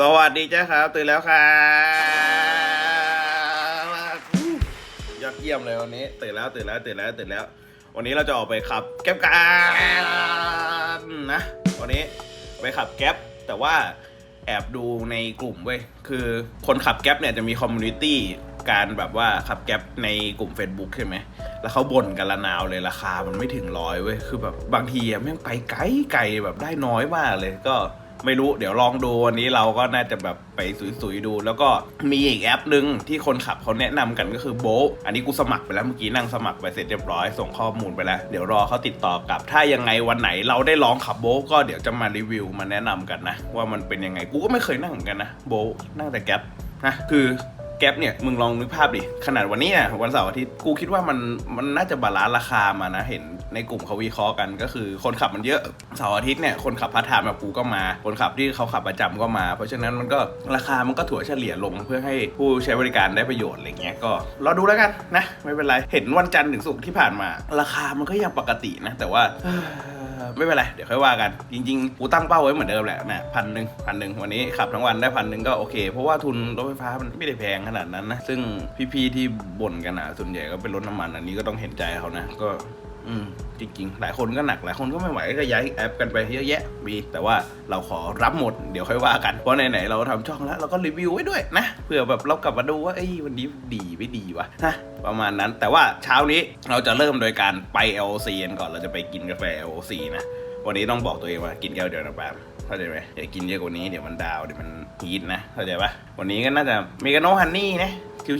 สวัสดีจ้าครับ ตื่นแล้วครับยอดเยี่ยมเลยวันนี้ ตื่นแล้วตื่นแล้วตื่นแล้วตื่นแล้ว วันนี้เราจะออกไปขับแก๊ปกันนะ วันนี้ไปขับแก๊ปแต่ว่าแอบดูในกลุ่มเว้ยคือคนขับแก๊ปเนี่ยจะมีคอมมูนิตี้การแบบว่าขับแก๊ปในกลุ่ม Facebook ใช่ไหม แล้วเขาบ่นกันละนาวเลยราคามันไม่ถึงร้อยเว้ย คือแบบบางทีอะแม่งไปไกลไกลแบบได้น้อยมากเลยก็ ไม่รู้เดี๋ยวลองดูวันนี้เราก็น่าจะแบบไปสุยๆดู แล้วก็มีอีกแอปหนึ่งที่คนขับเขาแนะนำกันก็คือโบะอันนี้กูสมัครไปแล้วเมื่อกี้นั่งสมัครไปเสร็จเรียบร้อยส่งข้อมูลไปแล้ว เดี๋ยวรอเขาติดต่อกลับ ถ้ายังไงวันไหนเราได้ลองขับโบะก็เดี๋ยวจะมารีวิวมาแนะนำกันนะ ว่ามันเป็นยังไงกูก็ไม่เคยนั่งเหมือนกันนะโบะนั่งแต่แก๊ปนะคือ ก๊ปเนี่ยมึงลองนึกภาพดิ ขนาดวันนี้อะวันเสาร์อาทิตย์กูคิดว่ามันมันน่าจะบาลานซ์ราคามานะ เห็นในกลุ่มเขาวิเคราะห์กันก็คือคนขับมันเยอะเสาร์อาทิตย์เนี่ยคนขับพาร์ทไทม์แบบกูก็มา คนขับที่เขาขับประจำก็มา เพราะฉะนั้นมันก็ราคามันก็ถั่วเฉลี่ยลงเพื่อให้ผู้ใช้บริการได้ประโยชน์อะไรเงี้ยก็รอดูแล้วกันนะ ไม่เป็นไรเห็นวันจันทร์ถึงศุกร์ที่ผ่านมา ราคามันก็ยังปกตินะ แต่ว่า ไม่เป็นไร เดี๋ยวค่อยว่ากัน จริงๆ กูตั้งเป้าไว้เหมือนเดิมแหละนะพันหนึ่งพันหนึ่งวันนี้ขับทั้งวันได้พันหนึ่งก็โอเค เพราะว่าทุนรถไฟฟ้ามันไม่ได้แพงขนาดนั้นนะ ซึ่งพี่ๆที่บ่นกันอะส่วนใหญ่ก็เป็นรถน้ำมันอันนี้ก็ต้องเห็นใจเขานะก็ อืมจริงๆ หลายคนก็หนักหลายคนก็ไม่ไหวก็ย้ายแอปกันไปเยอะแยะมีแต่ว่าเราขอรับหมดเดี๋ยวค่อยว่ากันเพราะไหนๆเราทำช่องแล้วเราก็รีวิวไว้ด้วยนะเผื่อแบบเรากลับมาดูว่าเอ้วันนี้ดีไม่ดีวะนะประมาณนั้นแต่ว่าเช้านี้เราจะเริ่มโดยการไป LOC กันก่อนเราจะไปกินกาแฟ LOC นะวันนี้ต้องบอกตัวเองว่ากินแก้วเดียวนะแป๊บเข้าใจไหมอย่ากินเยอะกว่านี้เดี๋ยวมันดาวเดี๋ยวมันฮีทนะเข้าใจปะวันนี้ก็น่าจะเมกาโนฮันนี่นะ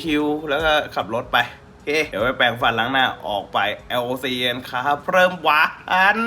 ชิวๆแล้วก็ขับรถไป เค เดี๋ยวไปแปรงฟันล้างหน้าออกไป LOC กันครับเริ่มหวาน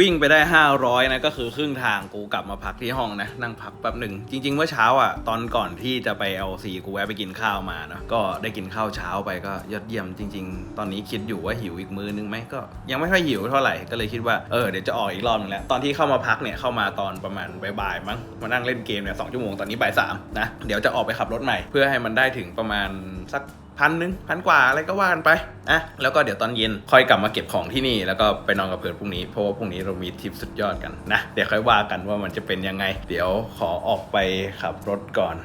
วิ่งไปได้ 500 นะก็คือครึ่งทางกูกลับมาพักที่ห้องนะ นั่งพักแป๊บหนึ่งจริงๆเมื่อเช้าอะ ตอนก่อนที่จะไป LC กูแวะไปกินข้าวมาเนาะก็ได้กินข้าวเช้าไปก็ยอดเยี่ยมจริง ๆ ตอนนี้คิดอยู่ว่าหิวอีกมื้อนึงไหมก็ ยังไม่ค่อยหิวเท่าไหร่ก็เลยคิดว่าเออเดี๋ยวจะออกอีกรอบนึงแล้วตอนที่เข้ามาพักเนี่ยเข้ามาตอนประมาณบ่ายๆมั้งมานั่งเล่นเกมเนี่ยสองชั่วโมงตอนนี้บ่ายสามนะเดี๋ยวจะออกไปขับรถใหม่เพื่อให้มันได้ถึงประมาณสัก พันหนึ่งพันกว่าอะไรก็ว่ากันไปอะแล้วก็เดี๋ยวตอนเย็นค่อยกลับมาเก็บของที่นี่ แล้วก็ไปนอนกับเพื่อนพรุ่งนี้เพราะว่าพรุ่งนี้เรามีทริปสุดยอดกันนะเดี๋ยวค่อยว่ากันว่ามันจะเป็นยังไง เดี๋ยวขอออกไปขับรถก่อน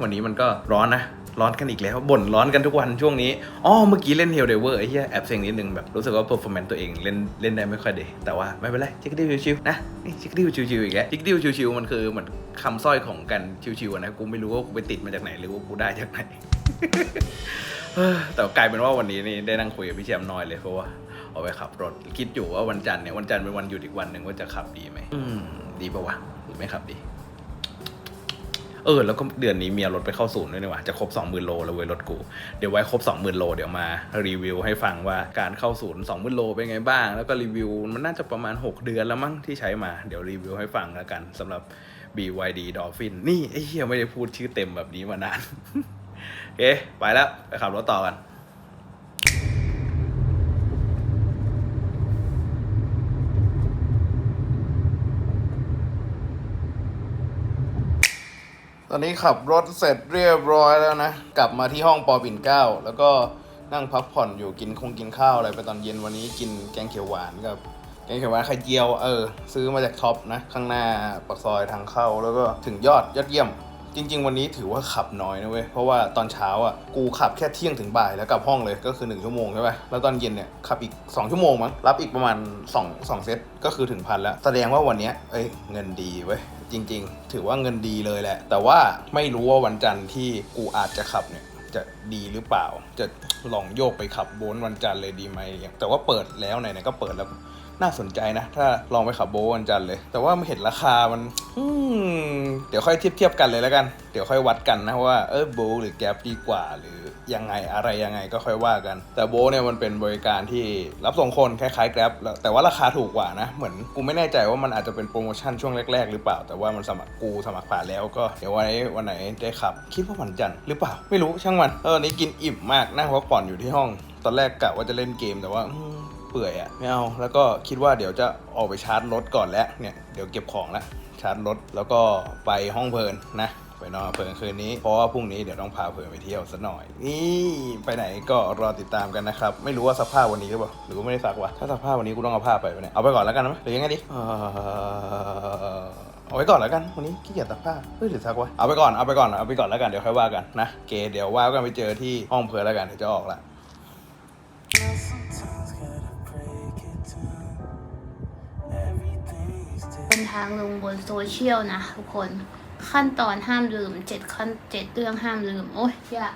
วันนี้มันก็ร้อนนะร้อนกันอีกแล้วบ่นร้อนกันทุกวันช่วงนี้อ๋อเมื่อกี้เล่นเฮลเดเวอร์ไอ้เหี้ยแอบเซ็งนิดนึงแบบรู้สึกว่าเพอร์ฟอร์แมนซ์ตัวเองเล่นเล่นได้ไม่ค่อยดีแต่ว่าไม่เป็นไรจิกดิวชิวๆนะนี่จิกดิวชิวๆอีกแล้วจิกดิวชิวๆมันคือเหมือนคำสร้อยของกันชิวๆนะกูไม่รู้ว่ากูไปติดมาจากไหนหรือว่ากูได้จากไหน แต่กลายเป็นว่าวันนี้นี่ได้นั่งคุยกับพี่แชมป์น้อยเลยเพราะว่าเอาไปขับรถ คิดอยู่ว่าวันจันทร์เนี่ยวันจันทร์เป็นวันหยุดอีกวันหนึ่งว่าจะขับดีไหมดีปะวะหรือไม่ขับดี เออ แล้วก็เดือนนี้เมียรถไปเข้าศูนย์ด้วยนี่หว่าจะครบ20,000โลแล้วเว้ยรถกูเดี๋ยวไว้ครบ20,000โลเดี๋ยวมารีวิวให้ฟังว่าการเข้าศูนย์20,000โลเป็นไงบ้าง แล้วก็รีวิวมันน่าจะประมาณ 6 เดือนแล้วมั้งที่ใช้มา เดี๋ยวรีวิวให้ฟังแล้วกันสำหรับ BYD Dolphin นี่ไอ้เหี้ยไม่ได้พูดชื่อเต็มแบบนี้มานาน โอเค ไปแล้วไปขับรถต่อกันตอนนี้ขับรถเสร็จเรียบร้อยแล้วนะ กลับมาที่ห้องปอปิ่นเก้า แล้วก็นั่งพักผ่อนอยู่กินคงกินข้าวอะไรไปตอนเย็นวันนี้กินแกงเขียวหวานกับแกงเขียวหวานไข่เจียวเออ ซื้อมาจากท็อปนะ ข้างหน้าปากซอยทางเข้าแล้วก็ถึงยอดยอดเยี่ยม จริง ๆ วันนี้ถือว่าขับน้อยนะเว้ย เพราะว่าตอนเช้าอะกูขับแค่เที่ยงถึงบ่ายแล้วกลับห้องเลยก็คือ 1 ชั่วโมงใช่ไหมแล้วตอนเย็นเนี่ยขับอีก 2 ชั่วโมงมั้งรับอีกประมาณ 2 2 เซตก็คือถึงพันแล้ว แสดงว่าวันนี้เอ้ยเงินดีเว้ยจริง ๆ ถือว่าเงินดีเลยแหละ แต่ว่าไม่รู้ว่าวันจันทร์ที่กูอาจจะขับเนี่ยจะดีหรือเปล่า จะลองโยกไปขับโบนวันจันทร์เลยดีไหมแต่ว่าเปิดแล้วไหนๆก็เปิดแล้ว น่าสนใจนะ ถ้าลองไปขับโบว์วันจันเลย แต่ว่าเห็นราคามันอืมเดี๋ยวค่อยเทียบเทียบกันเลยแล้วกัน เดี๋ยวค่อยวัดกันนะว่าเออโบว์หรือแก๊ปดีกว่า หรือยังไงอะไรยังไงก็ค่อยว่ากัน แต่โบว์เนี่ยมันเป็นบริการที่รับส่งคนคล้ายๆแกร็บแต่ว่าราคาถูกกว่านะ เหมือนกูไม่แน่ใจว่ามันอาจจะเป็นโปรโมชั่นช่วงแรก ๆ หรือเปล่า แต่ว่ามันสมัครกูสมัครผ่านแล้วก็เดี๋ยวไว้วันไหนได้ขับ คิดว่าวันจันทร์หรือเปล่าไม่รู้ช่างมันเออนี่กินอิ่มมากนั่งพักผ่อนอยู่ที่ห้อง ตอนแรกกะว่าจะเล่นเกมแต่ว่า ปื่อยอะไม่เอาแล้วก็คิดว่าเดี๋ยวจะออกไปชาร์จรถก่อนแล้วเนี่ยเดี๋ยวเก็บของแล้วชาร์จรถแล้วก็ไปห้องเพลินนะไปนอนเพลินคืนนี้เพราะว่าพรุ่งนี้เดี๋ยวต้องพาเพลินไปเที่ยวสักหน่อย นี่ไปไหนก็รอติดตามกันนะครับ ไม่รู้ว่าสภาพวันนี้หรือเปล่าหรือว่าไม่ได้ซักวะถ้าสภาพวันนี้กูต้องเอาผ้าไปปะเนี่ยเอาไปก่อนแล้วกันนะหรือยังไงดีเอาไว้ก่อนแล้วกันวันนี้ขี้เกียจซักผ้าเฮ้ยหรือซักวะเอาไปก่อนเอาไปก่อนเอาไปก่อนแล้วกันเดี๋ยวค่อยว่ากันนะเกเดี๋ยวว่ากันไปเจอที่ห้องเพลินแล้วกันเดี๋ยวจะออกละ นทางลงบนโซเชียลนะทุกคนขั้นตอนห้ามลืมเจ็ดขั้นเจ็ดเรื่องห้ามลืม โอ้ยยาก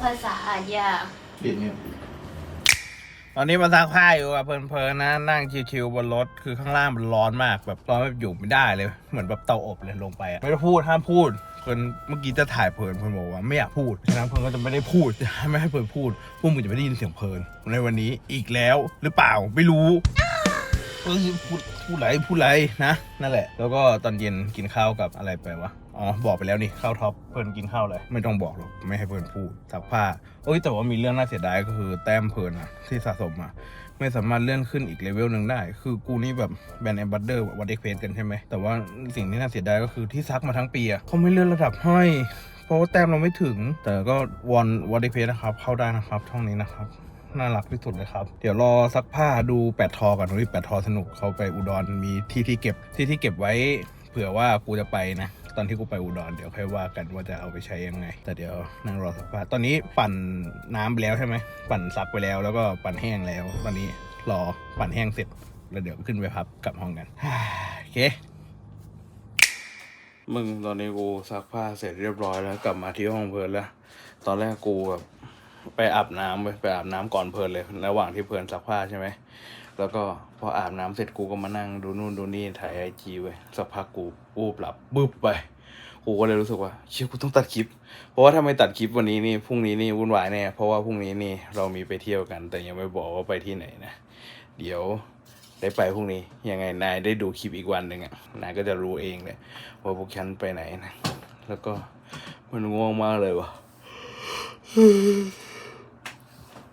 ภาษาอ่านยากตอนนี้มาซักผ้าอยู่กับเพลินๆนะ นั่งชิวๆบนรถคือข้างล่างมันร้อนมากแบบร้อนแบบอยู่ไม่ได้เลย เหมือนแบบเตาอบเลยลงไปอะไม่ต้องพูดห้ามพูดเพลินเมื่อกี้จะถ่ายเพลินเพลินบอกว่าไม่อยากพูดฉะนั้นเพลินก็จะไม่ได้พูดจะไม่ให้เพลินพูดพวกมึงจะไม่ได้ยินเสียงเพลินในวันนี้อีกแล้วหรือเปล่าไม่รู้ เอ้ยพูดพูดไรพูดไรนะ นั่นแหละ แล้วก็ตอนเย็นกินข้าวกับอะไรไปวะอ๋อบอกไปแล้วนี่ข้าวท็อปเพลินกินข้าวเลยไม่ต้องบอกหรอกไม่ให้เพลินพูดซักผ้าเอ้ยแต่ว่ามีเรื่องน่าเสียดายก็คือแต้มเพลินอะที่สะสมมาไม่สามารถเลื่อนขึ้นอีกเลเวลหนึ่งได้ คือกูนี่แบบแบนแอมบัตเดอร์วัดเอ็กเพสกันใช่ไหมแต่ว่าสิ่งที่น่าเสียดายก็คือที่ซักมาทั้งปีอะเขาไม่เลื่อนระดับให้เพราะว่าแต้มเราไม่ถึง แต่ก็วอนวัดเอ็กเพสนะครับเข้าได้นะครับช่องนี้นะครับ น่ารักที่สุดเลยครับ เดี๋ยวรอซักผ้าดูแปดทอก่อนดูแปดทอสนุกเขาไปอุดรมีที่ที่เก็บที่ที่เก็บไว้เผื่อว่ากูจะไปนะตอนที่กูไปอุดรเดี๋ยวค่อยว่ากันว่าจะเอาไปใช้ยังไง แต่เดี๋ยวนั่งรอซักผ้าตอนนี้ปั่นน้ำไปแล้วใช่ไหมปั่นซักไปแล้วแล้วก็ปั่นแห้งแล้ว ตอนนี้รอปั่นแห้งเสร็จ แล้วเดี๋ยวขึ้นไปพับกลับห้องกันโอเคมึงตอนนี้กูซักผ้าเสร็จเรียบร้อยแล้ว กลับมาที่ห้องเพลินแล้ว ตอนแรกกูแบบ ไปอาบน้ำไปไปอาบน้ำก่อนเพลินเลย ระหว่างที่เพลินซักผ้าใช่ไหม แล้วก็พออาบน้ำเสร็จกูก็มานั่งดูนู่นดูนี่ถ่ายไอจีไว้สักพักกูปูบหลับบึบไป กูก็เลยรู้สึกว่าเชื่อกูต้องตัดคลิป เพราะว่าถ้าไม่ตัดคลิปวันนี้นี่พรุ่งนี้นี่วุ่นวายแน่ เพราะว่าพรุ่งนี้นี่เรามีไปเที่ยวกัน แต่ยังไม่บอกว่าไปที่ไหนนะ เดี๋ยวได้ไปพรุ่งนี้ยังไงนายได้ดูคลิปอีกวันหนึ่งอะนายก็จะรู้เองเลยว่าพวกฉันไปไหนนะ แล้วก็มันง่วงมากเลยวะ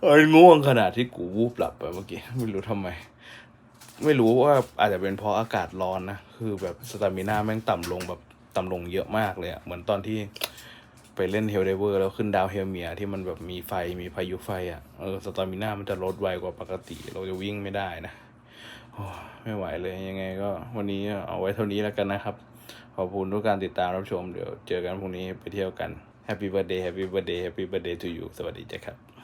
เอ้ยง่วงขนาดที่กูวูบหลับไปเมื่อกี้ไม่รู้ทำไม ไม่รู้ว่าอาจจะเป็นเพราะอากาศร้อนนะคือแบบสตามิน่าแม่งต่ำลงแบบต่ำลงเยอะมากเลยอะเหมือนตอนที่ไปเล่นเฮลเดเวอร์แล้วขึ้นดาวเฮลเมียที่มันแบบมีไฟมีพายุไฟอะเออสตามิน่ามันจะลดไวกว่าปกติ เราจะวิ่งไม่ได้นะไม่ไหวเลยยังไงก็ วันนี้เอาไว้เท่านี้แล้วกันนะครับ ขอบคุณทุกการติดตามรับชมเดี๋ยวเจอกันพรุ่งนี้ไปเที่ยวกัน Happy birthday Happy birthday Happy birthday to you สวัสดีจ้ะครับ